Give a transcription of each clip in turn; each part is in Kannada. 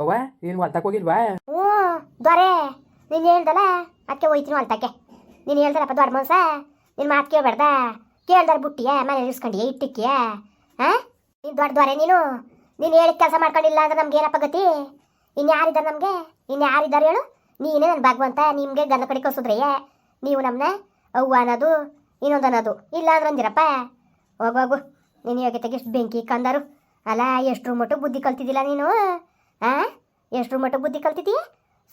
ಅವ್ವ ಏನು ಹೊಲ್ತಕ್ಕೆ ಹೋಗಿಲ್ವಾ? ಹ್ಞೂ, ದೊರೆ, ನೀನು ಹೇಳ್ದಲ್ಲ, ಅದಕ್ಕೆ ಹೋಯ್ತೀನಿ ಹೊಲ್ತಕ್ಕೆ ನೀನು ಹೇಳ್ದಲ್ಲಪ್ಪ, ದೊಡ್ಡ ಮನ್ಸ? ನಿನ್ ಮಾತು ಕೇಳಬೇಡ್ದ ಕೇಳ್ದಾರ ಬುಟ್ಟಿಯ ಮನೆ ಇಸ್ಕೊಂಡಿಯ ಇಟ್ಟಿಕ್ಕಿಯ? ಹಾಂ? ನೀನು ದೊಡ್ಡ ದೊರೆ ನೀನು? ನೀನು ಹೇಳಿ ಕೆಲಸ ಮಾಡ್ಕೊಂಡಿಲ್ಲ ಅಂದ್ರೆ ನಮ್ಗೆ ಏನಪ್ಪ ಗತಿ? ಇನ್ನು ಯಾರಿದ್ದಾರೆ ನಮಗೆ? ಇನ್ನು ಯಾರಿದ್ದಾರೆ ಹೇಳು? ನೀನೇ ನನ್ನ ಭಾಗವಂತ, ನಿಮಗೆ ಗಂಧ ಕಡೆ ಕಳ್ಸಿದ್ರಯ್ಯ ನೀವು ನಮ್ಮನ್ನ ಅವ್ವ ಅನ್ನೋದು, ಇನ್ನೊಂದು ಅನ್ನೋದು. ಇಲ್ಲ ಅಂದ್ರೆ ಅಂದಿರಪ್ಪ? ಹೋಗೋಗು ನೀನು ಯೋಗ್ಯತೆಗೆ ಎಷ್ಟು ಬೆಂಕಿ ಕಂದರು. ಅಲ್ಲ ಎಷ್ಟು ಮಟ್ಟು ಬುದ್ಧಿ ಕಲ್ತಿದ್ದಿಲ್ಲ ನೀನು? ಹಾಂ ಎಷ್ಟ್ರ ಮಟ್ಟ ಬುದ್ಧಿ ಕಲ್ತಿದ್ದೀಯ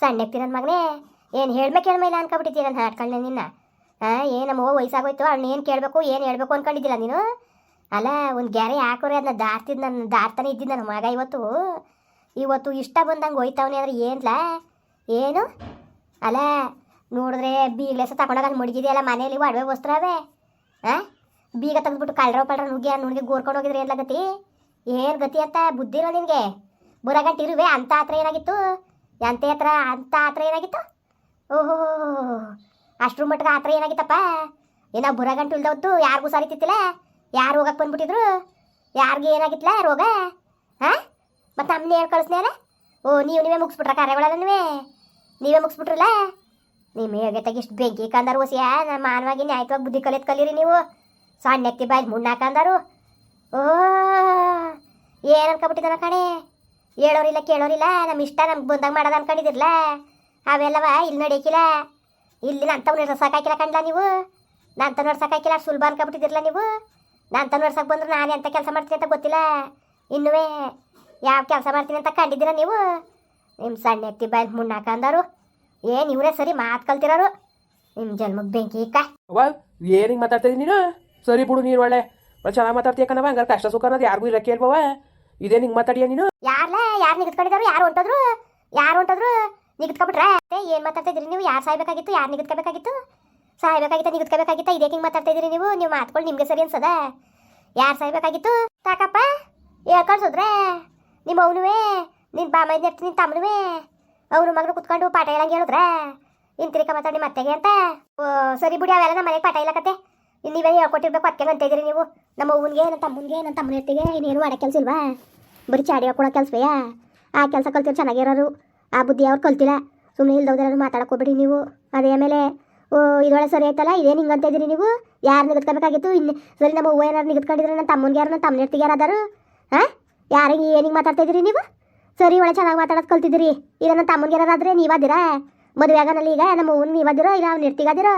ಸಣ್ಣಕ್ತಿ ನನ್ನ ಮಗನೇ, ಏನು ಹೇಳ್ಬೇಕು ಹೇಳ್ಮೇಲೆ ನನ್ನ ಹಾಡ್ಕೊಳ್ಳೆ ನಿನ್ನ. ಹಾಂ ಏನಮ್ಮ ವಯಸ್ಸಾಗೋಯ್ತು ಅವ್ಳನ್ನ ಏನು ಕೇಳಬೇಕು, ಏನು ಹೇಳ್ಬೇಕು ಅನ್ಕೊಂಡಿದ್ದಿಲ್ಲ ನೀನು? ಅಲ್ಲ, ಒಂದು ಗ್ಯಾರೆ ಹಾಕೋರೆ ಅದನ್ನ ದಾರ್ತಿದ್ ನನ್ನ ದಾರ್ತಾನೆ ಇದ್ದಿದ್ದು ನನ್ನ ಮಗ ಇವತ್ತು. ಇವತ್ತು ಇಷ್ಟ ಬಂದಂಗೆ ಹೋಯ್ತವನೇ ಅಂದ್ರೆ ಏನ್ಲ? ಏನು? ಅಲ್ಲ, ನೋಡಿದ್ರೆ ಬೀಗ್ಲೆಸ ತಗೊಂಡಾಗ ತಗೊಂಡಾಗ ಮುಡುಗಿದೆಯಲ್ಲ ಮನೇಲಿ ಒಡವೆ ವಸ್ತ್ರವೇ ಹಾಂ ಬೀಗ ತೆಗೆದ್ಬಿಟ್ಟು ಕಳ್ರ ಪಳ್ರ ನುಗ್ಗಿ ಆ ನುಗ್ಗಿ ಗೋರ್ಕೊಂಡು ಹೋಗಿದ್ರೆ ಏನ್ಲ ಗತಿ? ಏನು ಗತಿ ಅಂತ? ಬುದ್ಧಿರೋ ನಿನಗೆ? ಬುರಗಂಟು ಇರುವೆ, ಅಂತ ಹತ್ರ ಏನಾಗಿತ್ತು? ಎಂತ ಹತ್ರ ಅಂತ ಹತ್ರ ಏನಾಗಿತ್ತು? ಓಹೋ ಅಷ್ಟ್ರ ಮಟ್ಟಿಗೆ ಹತ್ರ ಏನಾಗಿತ್ತಪ್ಪ? ಏನೋ ಬುರಗಂಟು ಇಲ್ದವತ್ತು ಯಾರಿಗೂ ಸರಿತಿತ್ತಿಲ್ಲ? ಯಾರು ಹೋಗಕ್ಕೆ ಬಂದ್ಬಿಟ್ಟಿದ್ರು? ಯಾರಿಗೆ ಏನಾಗಿತ್ತಲ್ಲ ರೋಗ? ಹಾಂ? ಮತ್ತೆ ಏನು ಹೇಳಿ ಅಲ್ಲ ಓ, ನೀವು ನೀವೇ ಮುಗಿಸ್ಬಿಟ್ರ ಕಾರ್ಯಗಳೆಲ್ಲ ನೀವೇ? ನೀವೇ ಮುಗಿಸ್ಬಿಟ್ರಲ್ಲ? ನಿಮ್ಮ ಹೇಗೆ ಇಷ್ಟು ಬೆಂಕಿ ಕಂದರು ಓಸಿಯ ನಮ್ಮ ಮಾನವಾಗಿ ನ್ಯಾಯವಾಗಿ ಬುದ್ಧಿ ಕಲಿತ್ ಕಲೀರಿ ನೀವು. ಸಣ್ಣಕ್ಕೆ ಬಾಯಿ ಮುಣ್ಣಾಕಂದಾರು ಓ ಏನು ಅನ್ಕೊಬಿಟ್ಟಿದ್ದಾನ ಕಣೆ? ಹೇಳೋರಿಲ್ಲ ಕೇಳೋರಿಲ್ಲ ನಮ್ಮ ಇಷ್ಟ ನಮ್ಗೆ ಬಂದಾಗ ಮಾಡೋದು ಅನ್ಕೊಂಡಿದಿರಲ್ಲ ಅವೆಲ್ಲವ ಇಲ್ಲಿ ನಡೆಯಕ್ಕಿಲ್ಲ ಇಲ್ಲಿ ನಂತವ್ ನಡ್ಸೋಕ್ಕಾಕಿಲ್ಲ ಕಂಡ್ಲ ನೀವು? ನಂತ ನಡ್ಸೋಕ್ಕಾಕಿಲ್ಲ ಸುಲಭ ಅನ್ಕೊಬಿಟ್ಟಿದಿರಲ್ಲ ನೀವು? ನಂತ ನಡ್ಸಕ್ಕೆ ಬಂದ್ರೆ ನಾನು ಎಂಥ ಕೆಲಸ ಮಾಡ್ತೀನಿ ಅಂತ ಗೊತ್ತಿಲ್ಲ? ಇನ್ನುವೇ ಯಾವ ಕೆಲಸ ಮಾಡ್ತೀನಿ ಅಂತ ಕಂಡಿದ್ದೀರ ನೀವು? ನಿಮ್ಮ ಸಣ್ಣ ಎತ್ತಿ ಬಾಯ್ ಮುಣ್ಣಾಕಂದರು ಏನು ಇವರೇ ಸರಿ ಮಾತು ಕಲ್ತಿರೋರು. ನಿಮ್ಮ ಜನ್ಮಕ್ಕೆ ಬೆಂಕಿ ಇಕ್ಕ. ಅವ್ವ ಏನು ಹಿಂಗೆ ಮಾತಾಡ್ತಾ ನೀನು? ಸರಿ ಬಿಡು ನೀನು ಒಳ್ಳೆ. ಚೆನ್ನಾಗಿ ಮಾತಾಡ್ತೀಯ ಕಣವ ಹಂಗಾರೆ ಕಷ್ಟ ಸುಖ ಅನ್ನೋದು ಯಾರಿಗೂ ಇರಕ್ಕೆ ಹೇಳ್ಬವ ಇದೇ ಹಿಂಗೆ ಮಾತಾಡಿಯ ನೀನು? ಯಾರ್ಲ? ಯಾರು ನಿಗದ್ಕೊಂಡಿದ್ರು ಯಾರು ಹೊಂಟೋದ್ರು ಯಾರು ಹೊಂಟೋದ್ರು ನಿಗದ್ಕೊಬಿಟ್ರೆ. ಏನು ಮಾತಾಡ್ತಿದ್ರಿ ನೀವು? ಯಾರು ಸಾಯ್ಬೇಕಾಗಿತ್ತು? ಯಾರು ನಿಗದ್ಕೋಬೇಕಾಗಿತ್ತು? ಸಾಯ್ಬೇಕಾಗಿತ್ತು, ನಿಗದ್ಕೋಬೇಕಾಗಿತ್ತು? ಇದೇ ಹಿಂಗೆ ಮಾತಾಡ್ತಾ ಇದ್ರಿ ನೀವು? ನೀವು ಮಾತುಗಳು ನಿಮಗೆ ಸರಿ ಅನ್ಸದ? ಯಾರು ಸಾಯ್ಬೇಕಾಗಿತ್ತು? ತಾಕಪ್ಪ ಹೇಳ್ಕೊಳ್ಸಿದ್ರೆ ನಿಮ್ಮ ಅವನುವೇ ನಿನ್ನ ಬಾಮೈದ್ ನೆಟ್ಟು ನಿನ್ನ ತಮ್ಮನುವೇ. ಅವ್ರ ಮಗನು ಕುತ್ಕೊಂಡು ಪಾಠ ಹೇಳಂಗೆ ಹೇಳಿದ್ರೆ. ಇಂತಿರಿಕ ಮಾತಾಡಿ ಮತ್ತೆಗೆ ಅಂತ. ಓ, ಸರಿ ಬಿಡಿ, ಅವೆಲ್ಲ ನಮ್ಮ ಮನೆಗೆ ಪಾಠ ಇಲ್ಲಕತ್ತೆ ಇನ್ನು ನೀವೇ ಹೇಳ್ಕೊಟ್ಟಿರ್ಬೇಕು ಅದಕ್ಕೆ ಅಂತ ಇದ್ದೀರಿ ನೀವು. ನಮ್ಮ ಅವ್ವನಿಗೆ ನನ್ನ ತಮ್ಮನಿಗೆ ನನ್ನ ತಮ್ಮನ ಎತ್ತಿಗೆ ಇನ್ನೇನು ಮಾಡೋ ಕೆಲಸ ಇಲ್ವಾ? ಬರೀ ಚಾಡಿ ಹಾಕೊಳ ಕೆಲಸವೇ ಆ ಕೆಲಸ ಕಲ್ತಿರ ಚೆನ್ನಾಗಿರೋರು, ಆ ಬುದ್ಧಿ ಅವ್ರು ಕಲ್ತಿಲ್ಲ. ಸುಮ್ಮನೆ ಇಲ್ದವ್ರು ಮಾತಾಡಕ್ಕೆ ಹೋಗ್ಬೇಡಿ ನೀವು. ಅದೇ ಆಮೇಲೆ, ಓ ಇದೊಳೆ ಸರಿ ಆಯ್ತಲ್ಲ, ಇದೇನು ಅಂತ ಇದ್ದೀರಿ ನೀವು? ಯಾರು ನಿಗದ್ಕೋಬೇಕಾಗಿತ್ತು? ಇನ್ನು ಸರಿ ನಮ್ಮ ಹೂವು ಏನಾರು ನಿಗತ್ಕೊಂಡಿದ್ರೆ ನನ್ನ ತಮ್ಮನಿಗೆ ಯಾರು, ನನ್ನ ತಮ್ಮನ ಎತ್ತಿಗೆ ಯಾರಾದರು? ಹಾಂ? ಯಾರಿಗೆ ಏನಿಗೆ ಮಾತಾಡ್ತಾ ಇದ್ದೀರಿ ನೀವು? ಸರಿ, ಒಳ್ಳೆ ಚೆನ್ನಾಗಿ ಮಾತಾಡೋದು ಕಲ್ತಿದ್ದೀರಿ. ಈಗ ನನ್ನ ತಮ್ಮನಿಗೆ ನೀವು ನೀವಾದಿರಾ ಮದುವೆ ಆಗೋನಲ್ಲಿ ಈಗ, ನಮ್ಮ ಹೂವನ್ ನೀವಾದಿರೋ ಇಲ್ಲ ಅವ್ನ ಎತ್ತಿಗಾದಿರೋ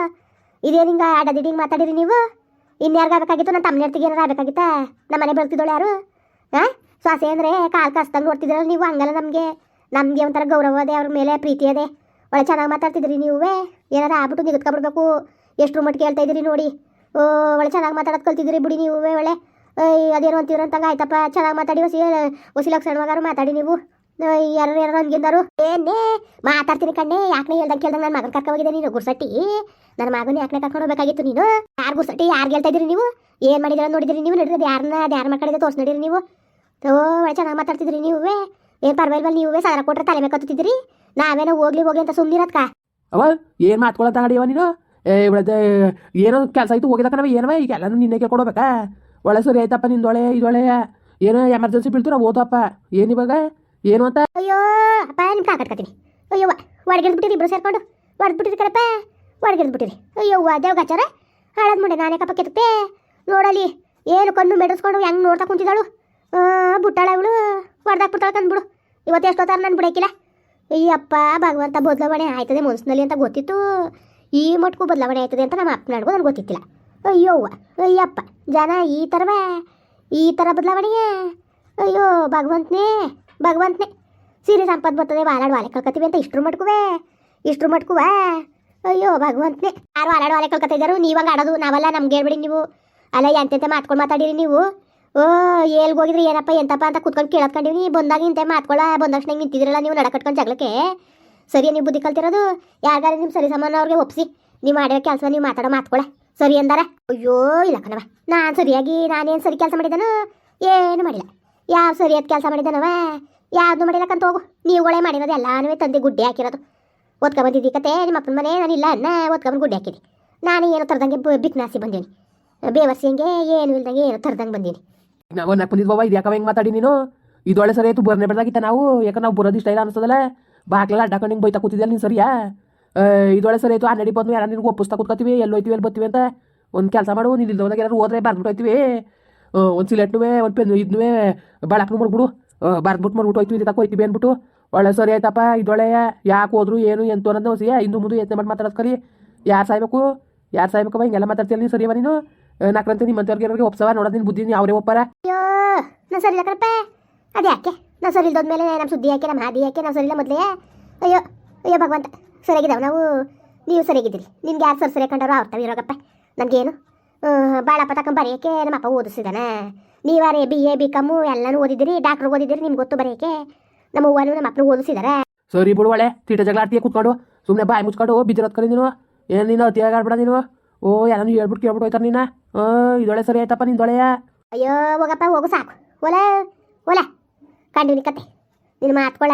ಇದೇನು ಹಿಂಗೆ ಅಡ್ಡದಿಡ್ಡಿ ಮಾತಾಡಿರಿ ನೀವು? ಇನ್ಯಾರಿಗಾಗಬೇಕಾಗಿತ್ತು ನನ್ನ ತಮ್ಮನ ಎತ್ತಿಗೆ ಏನಾರು ಆಗಬೇಕಾಗಿತ್ತಾ? ನಮ್ಮ ಮನೆ ಬೆಳ್ತಿದ್ದೋಳು ಯಾರು? ಹಾಂ? ಸೊಸೆ ಅಂದರೆ ಕಾಲು ಕಸ್ತಂಗೆ ನೋಡ್ತಿದ್ರಲ್ಲ ನೀವು? ಹಂಗಲ್ಲ ನಮಗೆ. ನಮಗೆ ಒಂಥರ ಗೌರವ ಅದೇ, ಅವ್ರ ಮೇಲೆ ಪ್ರೀತಿ ಅದೇ. ಒಳ್ಳೆ ಚೆನ್ನಾಗಿ ಮಾತಾಡ್ತಿದ್ರಿ ನೀವೇ? ಏನಾರ ಆಗ್ಬಿಟ್ಟು ನಿಗದ್ಕೊಬಿಡ್ಬೇಕು. ಎಷ್ಟು ಮಟ್ಟಿಗೆ ಹೇಳ್ತಾ ಇದ್ದೀರಿ ನೋಡಿ. ಓ, ಒಳ್ಳೆ ಚೆನ್ನಾಗಿ ಮಾತಾಡೋದು ಕಲ್ತಿದ್ದೀರಿ ಬಿಡಿ ನೀವು ಒಳ್ಳೆ. ಅದೇನೋ ಅಂತೀರ ಅಂತಂಗೆ ಆಯ್ತಪ್ಪ. ಚೆನ್ನಾಗಿ ಮಾತಾಡಿ ಹೊಸಿ ಹೊಸಿ ಲಕ್ಷಣವಾಗಾರು ಮಾತಾಡಿ ನೀವು. ಯಾರು ಯಾರು ಅನ್ಗಿಂದರು ಏನೇ, ಮಾತಾಡ್ತೀನಿ ಕಣ್ಣೆ. ಯಾಕನೇ ಹೇಳ್ದಂಗೆ ಕೇಳ್ದಂಗೆ ನನ್ನ ಮಗನ ಕರ್ಕೊ ಹೋಗಿದೆ ನೀನು, ಗುರ್ಸಟ್ಟಿ. ನನ್ನ ಮಗನ ಯಾಕನೇ ಕರ್ಕೊಂಡು ಹೋಗ್ಬೇಕಾಗಿತ್ತು ನೀನು? ಯಾರು ಗುರ್ಸಟ್ಟಿ? ಯಾರು ಹೇಳ್ತಾ ಇದ್ದೀರಿ ನೀವು? ಏನು ಮಾಡಿದ್ರೆ ನೋಡಿದಿರಿ ನೀವು? ನಡೀರಿ ಯಾರನ್ನ ಅದು ಯಾರು ಮಾಡ್ಕೊಂಡಿದ್ದೆ ತೋರ್ಸ್ ನಡೀರಿ ನೀವು? ಓ ಒಳ್ಳೆ ಚೆನ್ನಾಗಿ ಮಾತಾಡ್ತಿದ್ರಿ ನೀವೇ? ಏನು ಪರವಾಗಿಲ್ಲ ನೀವೇ ಸಾವಿರ ಕೊಟ್ರೆ ತಲೆ ಮೇಲೆ ಕತ್ತುತ್ತಿದ್ರಿ ನಾವೇನೋ ಹೋಗ್ಲಿ ಹೋಗಿ ಅಂತ ಸುಮ್ಮನಿರತ್ಕ ಅವ ಏನು ಮಾತ್ಕೊಳತ್ತ ಅಡಿಯವ ನೀನು? ಏ ಇವಳದ ಏನೋ ಕೆಲಸ ಆಯ್ತು ಹೋಗಿದ ಕಣವ ಏನವ ಈಗ ಎಲ್ಲಾನು ನಿನ್ನೆ ಕೇಳ್ಕೊಡ್ಬೇಕಾ? ಒಳ್ಳೆ ಸರಿ ಆಯ್ತಪ್ಪ ನಿಂದೊಳೆ ಇದೊಳೆ ಏನೋ ಎಮರ್ಜೆನ್ಸಿ ಬೀಳ್ತು ನಾವು ಓದಪ್ಪ ಏನು ಇವಾಗ? ಏನು ಅಂತ? ಅಯ್ಯೋ ಅಪ್ಪ ನಿಮ್ ಕಾಕಟ್ಕತೀನಿ ಅಯ್ಯೋ ಒಡಗಿಡ್ಬಿಟ್ಟಿರಿ ಇಬ್ರು ಸೇರ್ಕೊಂಡು? ಹೊಡೆದ್ಬಿಟ್ಟಿರಿ ಕಣಪ್ಪ. ಒಡಗಿಡ್ಬಿಟ್ಟಿರಿ ಅಯ್ಯೋ ಅದೇ ಗಚಾರ. ಹಾಳದ್ ಮುಂಡೆ ನಾನೇ ಕಪ್ಪ ಕೆತ್ತುತ್ತೆ. ನೋಡಲಿ ಏನು ಕಣ್ಣು ಮೆಡಿಸ್ಕೊಂಡು ಹೆಂಗ್ ನೋಡ್ತಾ ಕುಂತಿದ್ದಾಳು? ಬುಟ್ಟಾಳ ಇವಳು ಹೊಡೆದಾಕ್ಬಿಡ್ತಾಳೆ ಕಂದ್ಬಿಡು ಇವತ್ತು ಎಷ್ಟೊತ್ತಾರ ನಾನು ಬಿಡಕ್ಕಿಲ್ಲ ಅಯ್ಯಪ್ಪ ಭಗವಂತ ಬದಲಾವಣೆ ಆಯ್ತದೆ ಮನ್ಸಿನಲ್ಲಿ ಅಂತ ಗೊತ್ತಿತ್ತು. ಈ ಮಟ್ಕು ಬದಲಾವಣೆ ಆಯ್ತದೆ ಅಂತ ನಮ್ಮ ಅಪ್ಪ ನನ್ಗೂ ನನಗೆ ಗೊತ್ತಿತ್ತಿಲ್ಲ. ಅಯ್ಯೋವ್ವ ಅಯ್ಯಪ್ಪ, ಜನ ಈ ಥರವೇ ಈ ಥರ ಬದಲಾವಣೆಯೇ? ಅಯ್ಯೋ, ಭಗವಂತನೇ ಭಗವಂತನೇ. ಸೀರೆ ಸಂಪತ್ ಬರ್ತದೆ, ವಾಲಾಡ್ ವಾಲೆ ಕಳ್ಕೊತೀವಿ ಅಂತ ಇಷ್ಟ್ರ ಮಟ್ಕುವೆ? ಇಷ್ಟ್ರ ಮಟ್ಕುವ? ಅಯ್ಯೋ, ಭಗವಂತನೇ. ಯಾರು ವಾಲಾಡ್ ವಾಲೆ ಕಳ್ಕೊತಾ ಇದ್ದಾರು? ನೀವಂಗೆ ಆಡೋದು, ನಾವೆಲ್ಲ, ನಮ್ಗೆ ಹೇಳ್ಬಿಡಿ ನೀವು. ಅಲ್ಲ ಎಂತೆಂತೆ ಮಾತ್ಕೊಂಡು ಮಾತಾಡಿರಿ ನೀವು. ಓ ಎಲ್ಲಿ ಹೋಗಿದ್ರಿ? ಏನಪ್ಪ ಎಂತಪ್ಪ ಅಂತ ಕುತ್ಕೊಂಡು ಕೇಳತ್ಕೊಂಡಿವಿ. ಬಂದಾಗ ಇಂತೆ ಮಾತ್ಕೊಳ್ಳ ಬಂದಕ್ಷಣ ನಿಂತಿದ್ರಲ್ಲ ನೀವು ನಡ ಕಟ್ಕೊಂಡು ಜಗಳಕ್ಕೆ? ಸರಿ, ನೀವು ಬುದ್ಧಿ ಕಲ್ತಿರೋದು, ಯಾರಿಗಾರ ನಿಮ್ಮ ಸರಿ ಸಮಾನ ಅವ್ರಿಗೆ ಒಪ್ಸಿ. ನೀವು ಮಾಡಿರೋ ಕೆಲಸ ನೀವು ಮಾತಾಡೋ ಮಾತ್ಕೊಳ್ಳ ಸರಿ ಅಂದಾರ? ಅಯ್ಯೋ, ಇಲ್ಲ ಕಣವ ನಾನು ಸರಿಯಾಗಿ, ನಾನೇನು ಸರಿ ಕೆಲಸ ಮಾಡಿದನು? ಏನು ಮಾಡಿಲ್ಲ. ಯಾವ ಸರಿಯಾದ ಕೆಲಸ ಮಾಡಿದ್ದಾನವ ಯಾವುದು ಮಾಡಿಲ್ಲಕ್ಕಂತ ಹೋಗು ನೀವುಗಳೇ ಮಾಡಿರೋದು ಎಲ್ಲಾನು ತಂದೆ ಗುಡ್ಡೆ ಹಾಕಿರೋದು. ಓದ್ಕೊ ಬಂದಿದ್ದಿ ಕತೆ ನಿಮ್ಮ ಅಪ್ಪನ ಮನೆ, ನಾನು ಇಲ್ಲ ಅನ್ನ ಓದ್ಕೊಂಬಂದು ಗುಡ್ಡೆ ಹಾಕಿದೆ ನಾನು ಏನೋ ತರದಂಗೆ ಬಿಕ್ನಾಸಿ ಬಂದೀನಿ. ಬೇವರ್ಸಿ ಹಂಗೆ, ಏನು ಇಲ್ದಂಗೆ ಏನೋ ತರ್ದಂಗೆ ಬಂದೀನಿ. ನಾವು ನಾಲ್ಕು ಬಾಬಾ ಇದು ಯಾಕವ ಹೆಂಗೆ ಮಾತಾಡಿ ನೀನು? ಇದೊಳ್ಳೆ ಸರಿ ಆಯ್ತು ಬರ್ನೇ ಬೆಳ್ದಾಗಿತ್ತ ನಾವು. ಯಾಕಂದ್ರೆ ನಾವು ಬರೋದು ಇಷ್ಟ ಇಲ್ಲ ಅನಿಸ್ತದಲ್ಲ. ಬಾಕ್ಲೆಲ್ಲ ಹಿಂಗೆ ಬೈತಾ ಕೂತಿದ್ಯಲ್ಲ ನೀನು ಸರಿಯಾ? ಆ, ಇದೊಳ್ಳೆ ಸರಿ ಆಯ್ತು ನಡಿ ಬಂದು ಯಾರು ನಿನ್ಗೆ ಒಪ್ಪಿಸ್ತಾ ಕೂತ್ಕೊತೀವಿ ಎಲ್ಲಿ ಹೋಯ್ತೀವಿ ಎಲ್ಲಿ ಬರ್ತೀವಿ ಅಂತ. ಒಂದು ಕೆಲಸ ಮಾಡು ನೀನು ಇಲ್ದೋದಾಗ ಯಾರು ಹೋದ್ರೆ ಬರ್ದ್ಬಿಟ್ಟು ಹೋಯ್ತೀವಿ. ಒಂದು ಸಿಲೆಟ್ನೂ ಒಂದು ಪೆನ್ ಇದನ್ನೂ ಬಾಳಕ್ನು ಮಾಡ್ಬಿಡು ಬರ್ದ್ಬಿಟ್ಟು ಮಾಡ್ಬಿಟ್ಟು ಹೋಯ್ತೀವಿ ಇದಕ್ಕೆ ಹೋಯ್ತೀವಿ ಅಂದ್ಬಿಟ್ಟು ಒಳ್ಳೆ ಸರಿ ಆಯ್ತಪ್ಪ ಇದೊಳ್ಳೆ ಯಾಕೆ ಹೋದ್ರು ಏನು ಎಂತ ಅನ್ನೋದು ಸಿಯಾ ಇಂದು ಮುಂದೆ ಯತ್ನೆ ಮಾಡಿ ಮಾತಾಡೋದು ಕರಿ. ಯಾರು ಸಾಯ್ಬೇಕು? ಯಾರು ಸಾಯ್ಬೇಕಪ್ಪ ಹಿಂಗೆಲ್ಲ ಮಾತಾಡ್ತೀಯಲ್ಲ ನೀನು ಸರಿಯವ ನೀನು? ನಾಲ್ಕರಂತೆ ನಿಮ್ಮಂತವ್ರಿಗೆ ಒಪ್ಸವ? ನೋಡೋದು ನಿನ್ನ ಬುದ್ಧಿ ಅವರೇ ಒಪ್ಪಾರ? ಅಯ್ಯೋ ನಾ ಸರಿ ಕಣಪ್ಪ. ಅದು ಯಾಕೆ? ನಾವು ಸರಿ ಇಲ್ದೋದ್ಮೇಲೆ ನಮ್ಮ ಸುದ್ದಿ ಯಾಕೆ ನಮ್ಮ ಹಾದಿ ಯಾಕೆ ನಾವು ಸರಿ ಇಲ್ಲ ಮೊದಲೇ. ಅಯ್ಯೋ ಅಯ್ಯೋ ಭಗವಂತ ಸರಿಯಾಗಿದ್ದಾವೆ ನಾವು? ನೀವು ಸರಿಯಾಗಿದ್ದೀರಿ. ನಿಮ್ಗೆ ಯಾರು ಸರಿ ಸರಿ ಕಂಡವ್ರು ಅವ್ರ ಇರೋಗಪ್ಪ. ನನಗೇನು ಬಾಳಪ್ಪ ತಕೊಂಡ್ ಬರೆಯೋಕೆ ನಮ್ಮ ಅಪ್ಪ ಓದಿಸಿದಾನ. ನೀವಾರೇ ಬಿ ಎ ಬಿ ಕಮ್ಮು ಎಲ್ಲನೂ ಓದಿದ್ದೀರಿ ಡಾಕ್ಟ್ರ್ ಓದಿದ್ದೀರಿ ನಿಮ್ಗೆ ಗೊತ್ತು ಬರೆಯೋಕೆ ನಮ್ಮ ಅವ್ವನು ನಮ್ಮ ಅಪ್ಪನ ಓದಿಸಿದಾರೆ. ಸರಿ ಬಿಡು ಒಳ್ಳೆ ತೀಟ ಜಗಳ ಆಡ್ತೀಯ ಕೂತ್ಕೊಂಡು. ಸುಮ್ಮನೆ ಬಾಯಿ ಮುಚ್ಕೊಂಡು ಬಿದ್ದಿರೋದ್ ಕಲಿ ನೀನು. ಏನು ನೀನು ಅತಿಯಾಗಿ ಆಡ್ಬೇಡ ನೀನು? ಓ ಯಾರು ಹೇಳ್ಬಿಟ್ಟು ಕೇಳ್ಬಿಟ್ಟು ಹೋಯ್ತಾರ ನೀನ? ಓ ಇದೊಳೆ ಸರಿ ಆಯ್ತಪ್ಪ ನಿಂದೊಳೆಯ ಅಯ್ಯೋ ಹೋಗಪ್ಪ ಹೋಗು ಸಾಕು. ಓಲ ಓಲಾ ಕಂಡಿನಿ ಕತೆ. ನಿನ್ನ ಮಾತ್ಕೊಳ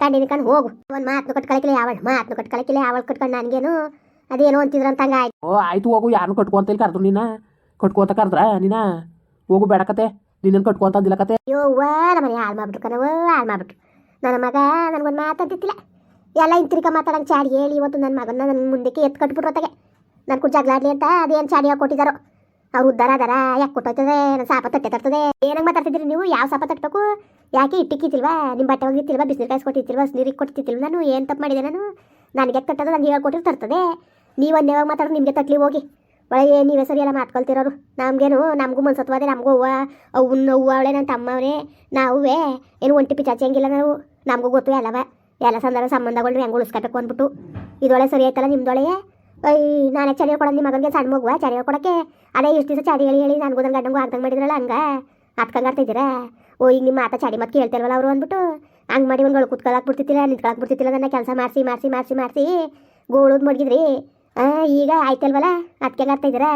ಕಂಡಿನಿ ಕಣ್ ಹೋಗು. ಒಂದು ಮಾತನ್ನು ಕಟ್ಕೊಳಕಿಲ್ಲ ಯಾವಳು ಮಾತನ್ನು ಕಟ್ಕೊಳಕಿಲ್ಲ ಯಾವಳು ಕಟ್ಕೊಂಡು ನನಗೇನು? ಅದೇನೋ ಅಂತಿದ್ರು ಅಂತ ಹಂಗಾಯ್ತು ಓ ಆಯ್ತು ಹೋಗು ಯಾರನ್ನು ಕಟ್ಕೊ ಅಂತ ಇಲ್ಲಿ ಕರೆದ್ರು ನೀನು? ಕಟ್ಕೊ ಅಂತ ಕರೆದ್ರ ನೀನ? ಹೋಗು ಬೇಡ ಕತೆ. ನಿನ್ನನ್ನು ಕಟ್ಕೊ ಅಂತ ಅಂದಿಲ್ಲ ಕತೆ. ಅಯ್ಯೋ ವಾ ನಮ್ಮನೆ ಹಾಳು ಮಾಡ್ಬಿಟ್ರು ಕಣವ ಹಾಳು ಮಾಡ್ಬಿಟ್ರು. ನನ್ನ ಮಗ ನನಗೊಂದು ಮಾತಾಡ್ತಿತ್ತಿಲ್ಲ ಎಲ್ಲ ಇಂತಿರಿಕ ಮಾತಾಡಂಗೆ ಚಾಡಿ ಹೇಳಿ ಇವತ್ತು ನನ್ನ ಮಗನ ನನ್ನ ಮುಂದಕ್ಕೆ ಎತ್ತು ಕಟ್ಬಿಟ್ರು ಅತ್ತಾಗೆ ನಾನು ಕೂಡ ಜಗಳ ಆಡ್ಲಿ ಅಂತ ಅದೇನು ಚಾಡಿ ಹಾಕಿ ಕೊಟ್ಟಿದ್ದಾರೋ ಅವ್ರು ಉದ್ದಾರ ಅದಾರ, ಯಾಕೆ ಕೊಟ್ಟೋಯ್ತದೆ ನನ್ನ ಸಾಪ ತಟ್ಟೆ ತರ್ತದೆ, ಏನಂಗೆ ಮಾತಾಡ್ತಿದ್ರಿ ನೀವು? ಯಾವ ಸಾಪ ತಟ್ಟಬೇಕು ಯಾಕೆ ಇಟ್ಟಿಕ್ಕಿತಿಲ್ವಾ ನಿಮ್ಮ ಬಟ್ಟೆ ಹೋಗಿತ್ತಿಲ್ವಾ ಬಿಸಿಲು ಕಾಯಿಸಿ ಕೊಟ್ಟಿತ್ತಿಲ್ವಾ ನೀರಿಗೆ ಕೊಟ್ಟಿತ್ತಿಲ್ವ ನಾನು? ಏನು ತಪ್ಪು ಮಾಡಿದೆ ನಾನು? ನನಗೆ ಕಟ್ಟೋದು ನಾನು ಹೇಳ್ಕೊಟ್ಟಿರು ತರ್ತದೆ. ನೀವು ಯಾವಾಗ ಮಾತಾಡೋದು ನಿಮಗೆ ತಟ್ಲಿ ಹೋಗಿ. ಒಳಗೆ ನೀವೇ ಸರಿ ಎಲ್ಲ ಮಾತ್ಕೊಳ್ತಿರೋರು ನಮಗೇನು, ನಮಗೂ ಮನ್ಸತ್ವಾದೆ ನಮಗೂ ಅವ್ವ ಅವ್ನ ಅವ್ವ ಅವಳೆ ನನ್ನ ತಮ್ಮವನೇ ನಾವುವೇ ಏನು ಒಂಟಿ ಪಿಚಾಚಿ ಹಂಗಿಲ್ಲ ನಾವು. ನಮಗೂ ಗೊತ್ತು ಎಲ್ಲವ. ಎಲ್ಲ ಸಂದರ್ಭ ಸಂಬಂಧಗಳು ಹೆಂಗೆ ಉಳಿಸ್ಕೋಬೇಕು ಅಂದ್ಬಿಟ್ಟು. ಇದೊಳೆ ಸರಿ ಆಯ್ತಲ್ಲ ನಿಮ್ದೊಳೆ ಐ ನಾನೇ ಚಳಿ ಕೊಡೋದು ನಿಮ್ಮ ಮಗನಿಗೆ ಸಣ್ಣ ಮಗುವ ಚಳಿ ಹೇಳ್ಕೊಡಕ್ಕೆ ಅದೇ ಇಷ್ಟು ದಿವಸ ಚಳಿ ಹೇಳಿ ಹೇಳಿ ನನಗೂ ನನ್ನ ಗಂಡಂಗೂ ಆಗ್ದಂಗೆ ಮಾಡಿದ್ರಲ್ಲ ಹಂಗೆ. ಹತ್ಕಂಗೆ ಆಡ್ತಿದ್ದೀರಾ ಓ ಈಗ ನಿಮ್ಮ ಮಾತಾ ಚಾಡಿ ಮತ್ತೆ ಕೇಳ್ತಿಲ್ವಲ್ಲ ಅವರು ಅಂದ್ಬಿಟ್ಟು. ಹಂಗೆ ಮಾಡಿ ಒಂದು ಕುತ್ಕೊಳಕ್ ಬಿಡ್ತಿತ್ತಿಲ್ಲ ನಿಂತ್ಕೊಳಕ್ ಬಿಡ್ತಿತ್ತಿಲ್ಲ ನನ್ನ ಕೆಲಸ ಮಾಡಿಸಿ ಮಾಡಿಸಿ ಮಾಡಿಸಿ ಮಾಡಿಸಿ. ಗೋಳದ್ ಮಡಗಿದ್ರಿ. ಆ, ಈಗ ಆಯ್ತಲ್ವಲ್ಲ? ಅದಕ್ಕೆ ಆಡ್ತಾ ಇದ್ದೀರಾ?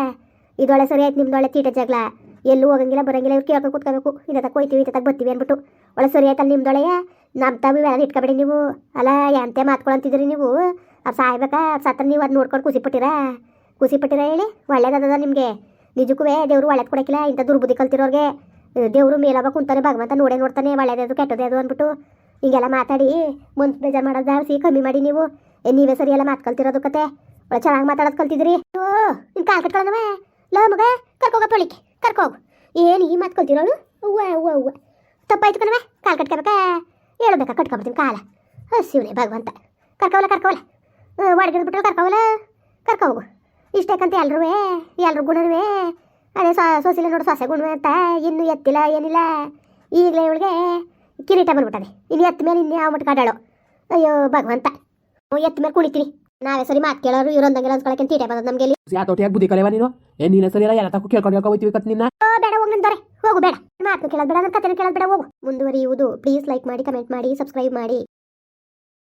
ಇದೊಳೆ ಸರಿ ಆಯ್ತು ನಿಮ್ದೊಳೆ ತೀಟ ಜಗಳ. ಎಲ್ಲೂ ಹೋಗಂಗಿಲ್ಲ ಬರಂಗಿಲ್ಲ ಇವ್ರು ಕೇಳ್ಕೊಂಡು ಕೂತ್ಕೋಬೇಕು. ಇದಕ್ಕೆ ಹೋಯ್ತೀವಿ ಇದಕ್ಕೆ ಬರ್ತೀವಿ ಅಂದ್ಬಿಟ್ಟು. ಒಳ್ಳೆ ಸರಿ ಆಯ್ತಲ್ಲ ನಿಮ್ದೊಳೆಯ ನಮ್ಮ ತಾವು ಇವೆಲ್ಲ ಇಟ್ಕೊಬೇಡಿ ನೀವು. ಅಲ್ಲ ಎಂತೆ ಮಾತ್ಕೊಳಂತಿದ್ರಿ ನೀವು? ಅದು ಸಾಯ್ಬೇಕಾ, ಅದು ನೀವು ಅದು ನೋಡ್ಕೊಂಡು ಖುಷಿ ಪಟ್ಟಿರಾ? ಖುಷಿ ಪಟ್ಟಿರ ಹೇಳಿ? ಒಳ್ಳೇದದ ನಿಮಗೆ. ನಿಜಕ್ಕೂ ದೇವರು ಒಳ್ಳೇದು ಕೊಡಕ್ಕಿಲ್ಲ ಇಂಥ ದುರ್ಬುದ್ಧಿ ಕಲ್ತಿರೋರಿಗೆ. ದೇವರು ಮೇಲವ ಕುಂತಾನೆ, ಭಗವಂತ ನೋಡೇ ನೋಡ್ತಾನೆ ಒಳ್ಳೇದು ಕೆಟ್ಟದೇ ಅದು ಅಂದ್ಬಿಟ್ಟು ಹಿಂಗೆಲ್ಲ ಮಾತಾಡಿ ಮುಂದೆ ಬೇಜಾರು ಮಾಡೋದು ಜಾಸ್ತಿ, ಕಮ್ಮಿ ಮಾಡಿ ನೀವು. ನೀವೇ ಸರಿ ಎಲ್ಲ ಮಾತು ಕಲ್ತಿರೋದು ಕತೆ. ಒಳ್ಳೆ ಚೆನ್ನಾಗಿ ಮಾತಾಡೋದು ಕಲ್ತಿದ್ರಿ. ಓ, ನಿನ್ ಕಾಲ್ ಕಟ್ಕೊಳ್ಳೋಣವ ಲೋ ಮಗ, ಕರ್ಕೋಗ ಪೊಳಿಕೆ, ಕರ್ಕೋಗು. ಏನು ಈ ಮಾತು ಕಲ್ತಿರೋಳು? ಹೂವ ಹೂವ ಹೂವ ತಪ್ಪಾಯ್ತು ಕಣವೆ ಕಾಲ್ ಕಟ್ಕೋಬೇಕಾ? ಹೇಳ್ಬೇಕಾ? ಕಟ್ಕೊಬಿಡ್ತೀನಿ ಕಾಲ. ಹಸಿವನೆ ಭಗವಂತ. ಕರ್ಕೋವಲ್ಲ ಕರ್ಕೋವಲ್ಲ. ಒಡಗಿದ್ ಬಿಟ್ಟು ಕರ್ಕೋವಲ್ಲ ಕರ್ಕೋಗು ಇಷ್ಟಕ್ಕಂತ ಎಲ್ರೂ ಎಲ್ರು ಗುಣರ್ವೆ. ಅದೇ ಸೊಸಿಲೆ ನೋಡಿ ಸೊಸೆ ಗುಣ ಅಂತ ಇನ್ನೂ ಎತ್ತಿಲ್ಲ ಏನಿಲ್ಲ. ಈಗಲೇ ಇವಳಿಗೆ ಕಿರೀಟ ಬಂದ್ಬಿಟ್ಟದೆ. ಇನ್ನು ಎತ್ತ ಮೇಲೆ ಇನ್ನು ಯಾವ ಮಟ್ಟ ಕಾಡಾಳು ಅಯ್ಯೋ ಭಗವಂತ. ಎತ್ತ ಮೇಲೆ ಕುಳಿತೀರಿ ನಾವೇ ಸರಿ ಮಾತು ಕೇಳೋರು ಇವ್ರೊಂದಂಗೆಲ್ಲ ಅನ್ಸ್ಕೊಳಕ್ಕೆ ತೀಟೆ ಬಂದದ ನಮಗೆ ಯಾ ತೋಟಿಯಾಗಿ ಬುದ್ಧಿ ಕಲೆವ ನೀನು? ಏ ನೀನೇ ಸರಿ ಎಲ್ಲ ತಕ್ಕೂ ಕೇಳ್ಕೊಂಡು ಹೋಗ್ತೀವಿ ಕತ್ ನಿನ್ನ? ಬೇಡ ಹೋಗಿ ನಿಂತಾರೆ ಹೋಗು ಬೇಡ. ಮಾತು ಕೇಳೋದು ಬೇಡ ನನ್ನ ಕಥೆನ ಕೇಳೋದು ಬೇಡ ಹೋಗು. ಮುಂದುವರಿಯುವುದು. ಪ್ಲೀಸ್ ಲೈಕ್ ಮಾಡಿ ಕಮೆಂಟ್ ಮಾಡಿ ಸಬ್ಸ್ಕ್ರೈಬ್ ಮಾಡಿ.